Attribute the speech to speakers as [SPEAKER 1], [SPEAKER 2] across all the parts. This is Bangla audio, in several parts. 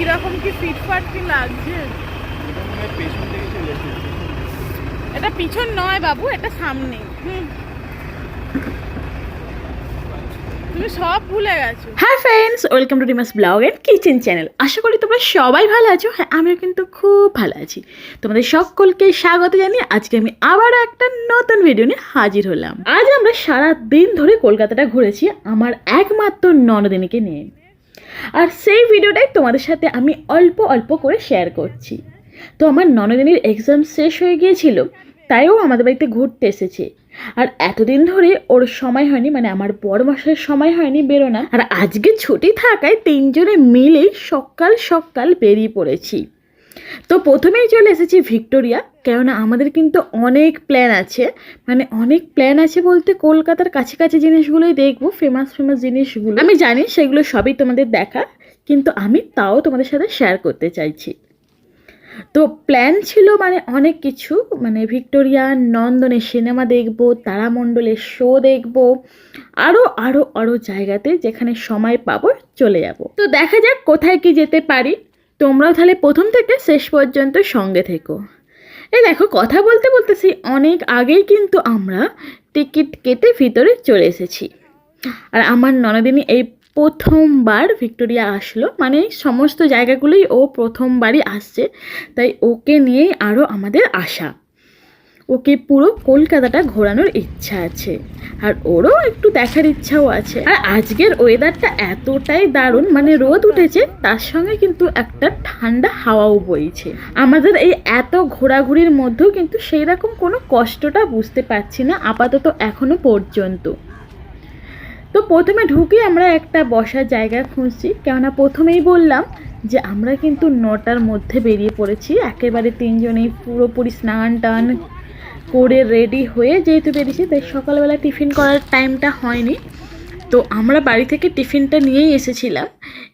[SPEAKER 1] কীরকম কি ফিটফাট কি লাগছে?
[SPEAKER 2] এটা পেছন থেকে চলে এসেছে
[SPEAKER 1] এটা পিছন নয় বাবু এটা সামনে। হুম। তুমি সব ভুলে গেছো।
[SPEAKER 3] হ্যাঁ ফ্রেন্ডস ওয়েলকাম টু ডিমাস ব্লগ অ্যান্ড কিচেন চ্যানেল আশা করি তোমরা সবাই ভালো আছো। হ্যাঁ আমিও কিন্তু খুব ভালো আছি। তোমাদের সকলকে স্বাগত জানিয়ে আজকে আমি আবারও একটা নতুন ভিডিও নিয়ে হাজির হলাম। আজ আমরা সারা দিন ধরে কলকাতাটা ঘুরেছি আমার একমাত্র ননদিনীকে নিয়ে। আর সেই ভিডিওটাই তোমাদের সাথে আমি অল্প অল্প করে শেয়ার করছি। তো আমার ননদিনের এক্সাম শেষ হয়ে গিয়েছিল, তাইও আমাদের বাড়িতে ঘুরতে এসেছে। আর এতদিন ধরে ওর সময় হয়নি মানে আমার বড় মাসের সময় হয়নি বেরোনা। আর আজকে ছুটি থাকায় তিনজনে মিলে সকাল সকাল বেরিয়ে পড়েছি। তো প্রথমেই চলে এসেছি ভিক্টোরিয়া, কেননা আমাদের কিন্তু অনেক প্ল্যান আছে। মানে অনেক প্ল্যান আছে বলতে কলকাতার কাছে কাছে জিনিসগুলোই দেখব ফেমাস ফেমাস জিনিসগুলো। আমি জানি সেগুলো সবই তোমাদের দেখা, কিন্তু আমি তাও তোমাদের সাথে শেয়ার করতে চাইছি। তো প্ল্যান ছিল মানে অনেক কিছু মানে ভিক্টোরিয়া নন্দনে সিনেমা দেখব, তারামণ্ডলের শো দেখব আরও আরও আরও জায়গাতে যেখানে সময় পাবো, চলে যাব। তো দেখা যাক কোথায় কি যেতে পারি। তোমরাও তাহলে প্রথম থেকে শেষ পর্যন্ত সঙ্গে থেকো। এ দেখো, কথা বলতে বলতে সেই অনেক আগেই কিন্তু আমরা টিকিট কেটে ভিতরে চলে এসেছি। আর আমার ননদিনী এই প্রথমবার ভিক্টোরিয়া আসলো মানে সমস্ত জায়গাগুলোই ও প্রথমবারই আসছে, তাই ওকে নিয়েই আরও আমাদের আশা। ওকে পুরো কলকাতাটা ঘোরানোর ইচ্ছা আছে। আর ওরও একটু দেখার ইচ্ছাও আছে। আর আজকের ওয়েদারটা এতটাই দারুণ মানে রোদ উঠেছে, তার সঙ্গে কিন্তু একটা ঠান্ডা হাওয়াও বইছে। আমাদের এই এত ঘোরাঘুরির মধ্যেও কিন্তু সেই রকম কোনো কষ্টটা বুঝতে পারছি না, আপাতত এখনও পর্যন্ত। তো প্রথমে ঢুকে আমরা একটা বসার জায়গা খুঁজছি, কেননা প্রথমেই বললাম যে আমরা কিন্তু নটার মধ্যে বেরিয়ে পড়েছি, একেবারে তিনজনেই পুরোপুরি স্নান টান করে রেডি হয়ে যেহেতু বেরিয়েছি, তাই সকালবেলা টিফিন করার টাইমটা হয়নি। তো আমরা বাড়ি থেকে টিফিনটা নিয়েই এসেছিলাম।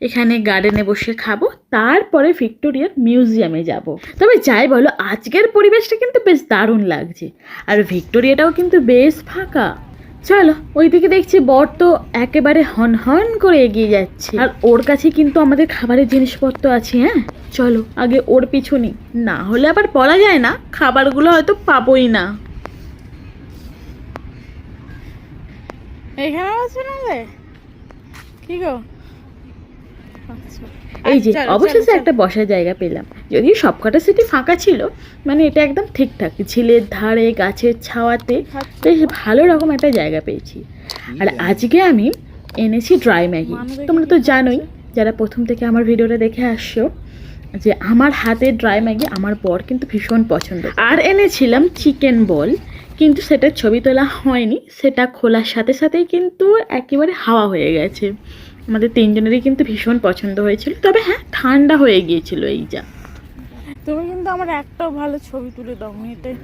[SPEAKER 3] এখানে গার্ডেনে বসে খাব, তারপরে ভিক্টোরিয়ার মিউজিয়ামে যাব। তবে যাই বলো, আজকের পরিবেশটা কিন্তু বেশ দারুণ লাগছে। আর ভিক্টোরিয়াটাও কিন্তু বেশ ফাঁকা। চলো, ওইদিকে দেখছি বর তো একেবারে হন হন করে এগিয়ে যাচ্ছে। আর ওর কাছে কিন্তু আমাদের খাবারের জিনিসপত্র আছে হ্যাঁ? চলো, আগে ওর পিছু নিই না হলে আবার বলা যায় না, খাবারগুলো হয়তো পাবোই না।
[SPEAKER 1] এখানে আছে না কি গো? আচ্ছা।
[SPEAKER 3] এই যে অবশেষে একটা বসার জায়গা পেলাম। যদিও সবকটা সিটি ফাঁকা ছিল মানে এটা একদম ঠিকঠাক। ঝিলের ধারে গাছের ছাওয়াতে বেশ ভালো রকম একটা জায়গা পেয়েছি। আর আজকে আমি এনেছি ড্রাই ম্যাগি তোমরা তো জানোই যারা প্রথম থেকে আমার ভিডিওটা দেখে আসছো যে আমার হাতে ড্রাই ম্যাগি আমার বর কিন্তু ভীষণ পছন্দ আর এনেছিলাম চিকেন বল কিন্তু সেটার ছবি তোলা হয়নি সেটা খোলার সাথে সাথেই কিন্তু একেবারে হাওয়া হয়ে গেছে। আমাদের তিনজনেরই কিন্তু ভীষণ পছন্দ হয়েছিল। তবে হ্যাঁ ঠান্ডা হয়ে গিয়েছিল এই যা।
[SPEAKER 1] তুমি কিন্তু আমার একটাও ভালো ছবি তুলে দাও এটাই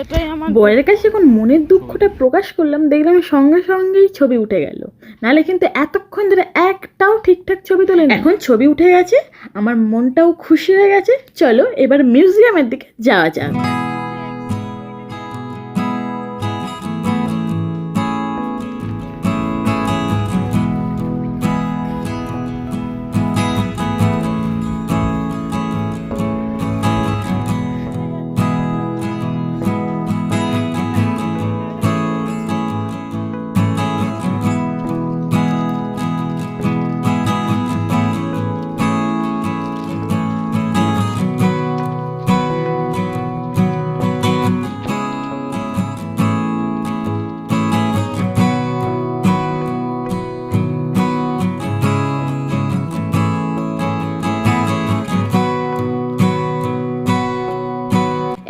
[SPEAKER 1] এটাই আমার
[SPEAKER 3] বরের কাছে যখন মনের দুঃখটা প্রকাশ করলাম দেখলাম সঙ্গে সঙ্গেই ছবি উঠে গেল। নাহলে কিন্তু এতক্ষণ ধরে একটাও ঠিকঠাক ছবি তোলে। এখন ছবি উঠে গেছে আমার মনটাও খুশি হয়ে গেছে। চলো এবার মিউজিয়ামের দিকে যাওয়া যাক।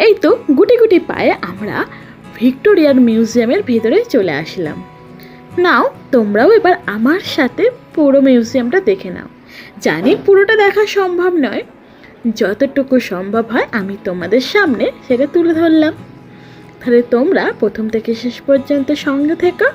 [SPEAKER 3] এই তো গুটি গুটি পায়ে আমরা ভিক্টোরিয়ার মিউজিয়ামের ভেতরে চলে আসলাম। নাও, তোমরাও এবার আমার সাথে পুরো মিউজিয়ামটা দেখে নাও। জানি পুরোটা দেখা সম্ভব নয়। যতটুকু সম্ভব হয় আমি তোমাদের সামনে সেটা তুলে ধরলাম। তাহলে তোমরা প্রথম থেকে শেষ পর্যন্ত সঙ্গে থেকো।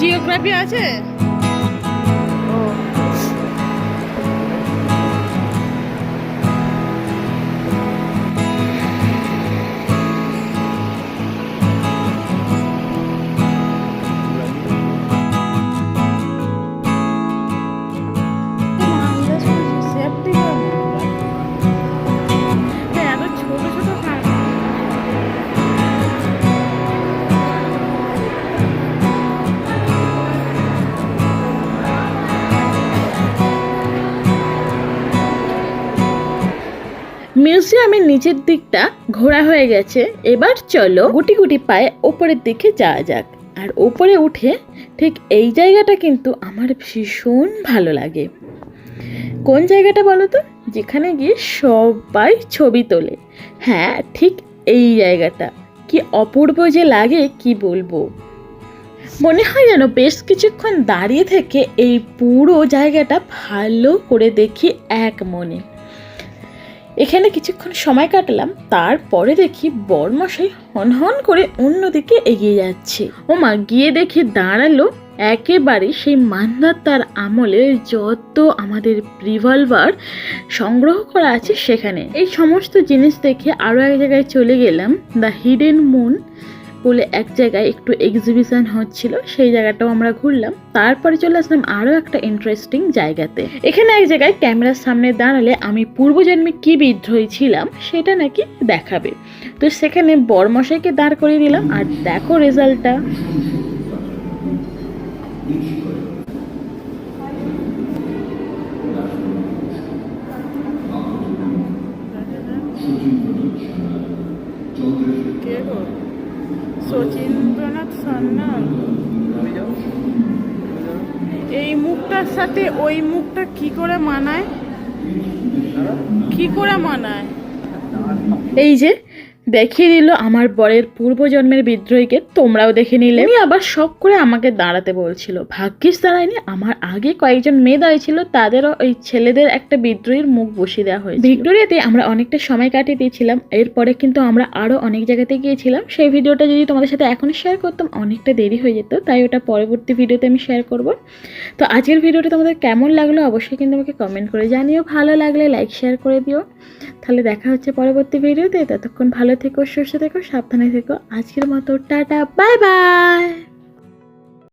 [SPEAKER 1] জিওগ্রাফি আছে?
[SPEAKER 3] মিউজিয়ামের নিচের দিকটা ঘোরা হয়ে গেছে। এবার চলো গুটি গুটি পায়ে ওপরের দিকে যাওয়া যাক। আর ওপরে উঠে ঠিক এই জায়গাটা কিন্তু আমার ভীষণ ভালো লাগে। কোন জায়গাটা বলো তো? যেখানে গিয়ে সবাই ছবি তোলে। হ্যাঁ ঠিক এই জায়গাটা। কি অপূর্ব যে লাগে, কি বলব? মনে হয় যেন বেশ কিছুক্ষণ দাঁড়িয়ে থেকে এই পুরো জায়গাটা ভালো করে দেখি এক মনে। এখানে কিছুক্ষণ সময় কাটালাম, তারপরে দেখি বরমশাই হন হন করে অন্যদিকে এগিয়ে যাচ্ছে। ওমা, গিয়ে দেখে দাঁড়াল একেবারে সেই মান্দার তার আমলে যত আমাদের রিভলভার সংগ্রহ করা আছে সেখানে। এই সমস্ত জিনিস দেখে আরও এক জায়গায় চলে গেলাম, দ্য হিডেন মুন। বলে এক জায়গায় একটু এক্সিবিশন হচ্ছিল সেই জায়গাটাও আমরা ঘুরলাম। তারপরে চলে আসলাম আরও একটা ইন্টারেস্টিং জায়গাতে। এখানে এক জায়গায় ক্যামেরার সামনে দাঁড়ালে আমি পূর্বজন্মে কি বিদ্রোহী ছিলাম, সেটা নাকি দেখাবে। তো সেখানে বরমশাইকে দাঁড় করিয়ে দিলাম আর দেখো রেজাল্টটা
[SPEAKER 1] কে গো সচিন্দ্রনাথ সান্যাল এই মুখটার সাথে ওই মুখটা কি করে মানায়? কি করে মানায়?
[SPEAKER 3] এই যে দেখিয়ে দিল আমার বরের পূর্বজন্মের বিদ্রোহীকে। তোমরাও দেখে নিলে। উনি আবার শখ করে আমাকে দাঁড়াতে বলছিল। ভাগ্যিস দাঁড়ায়নি, আমার আগে কয়েকজন মেয়ে দাঁড়িয়েছিল তাদেরও ওই ছেলেদের একটা বিদ্রোহীর মুখ বসিয়ে দেওয়া হয়েছে ভিক্টোরিয়াতে আমরা অনেকটা সময় কাটিয়ে দিয়েছিলাম, এরপরে কিন্তু আমরা আরও অনেক জায়গাতে গিয়েছিলাম। সেই ভিডিওটা যদি তোমাদের সাথে এখনই শেয়ার করতাম, অনেকটা দেরি হয়ে যেত, তাই ওটা পরবর্তী ভিডিওতে আমি শেয়ার করব। তো আজকের ভিডিওটা তোমাদের কেমন লাগল অবশ্যই কিন্তু আমাকে কমেন্ট করে জানিও। ভালো লাগলে লাইক শেয়ার করে দিও। তাহলে দেখা হচ্ছে পরবর্তী ভিডিওতে, ততক্ষণ ভালো থেকো সুস্থ থেকো সাবধানে থেকো। আজকের মতো টাটা বাই বাই।